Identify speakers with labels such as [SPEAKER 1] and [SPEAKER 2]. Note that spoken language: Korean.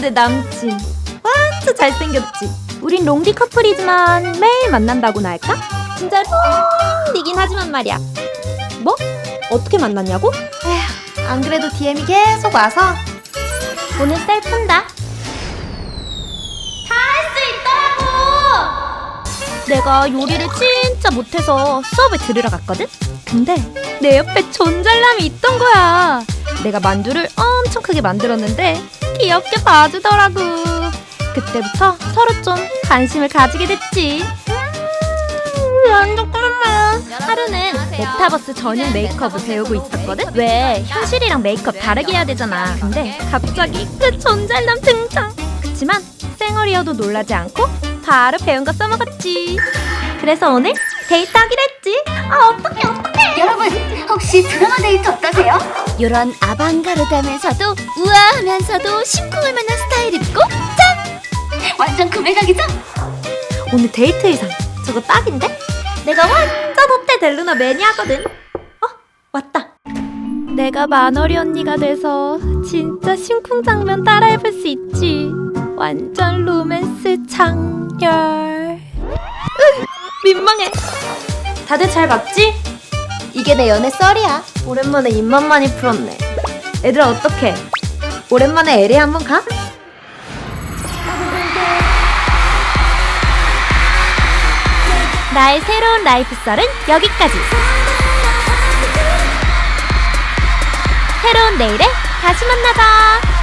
[SPEAKER 1] 내 남친. 완전 잘생겼지. 우린 롱디 커플이지만 매일 만난다고나 할까? 진짜 롱디긴 하지만 말이야. 뭐? 어떻게 만났냐고? 에휴, 안 그래도 DM이 계속 와서 오늘 셀 푼다. 다 할 수 있다고! 내가 요리를 진짜 못해서 수업을 들으러 갔거든? 근데 내 옆에 존잘남이 있던 거야. 내가 만두를 엄청 크게 만들었는데 귀엽게 봐주더라고. 그때부터 서로 좀 관심을 가지게 됐지. 음. 하루는 메타버스 전용 메이크업을 배우고 있었거든? 왜 현실이랑 메이크업 다르게 해야 되잖아. 근데 갑자기 그 존잘남 등장. 그치만 쌩얼이어도 놀라지 않고 바로 배운 거 써먹었지. 그래서 오늘 데이트하기로 했지. 아 어떡해 어떡해.
[SPEAKER 2] 여러분 혹시 드라마 데이트 어떠세요? 이런 아방가르드하면서도 우아하면서도 심쿵할 만한 스타일 입고 짠! 완전 구매각이죠?
[SPEAKER 1] 오늘 데이트 의상 저거 딱인데? 내가 완전 호텔 델루나 매니아거든. 어 왔다. 내가 만월이 언니가 돼서 진짜 심쿵 장면 따라 해볼 수 있지. 완전 로맨스 장렬. 으, 민망해. 다들 잘 봤지? 이게 내 연애 썰이야. 오랜만에 입만 많이 풀었네. 얘들아 어떡해? 오랜만에 LA 한번 가? 나의 새로운 라이프 썰은 여기까지. 새로운 내일에 다시 만나자.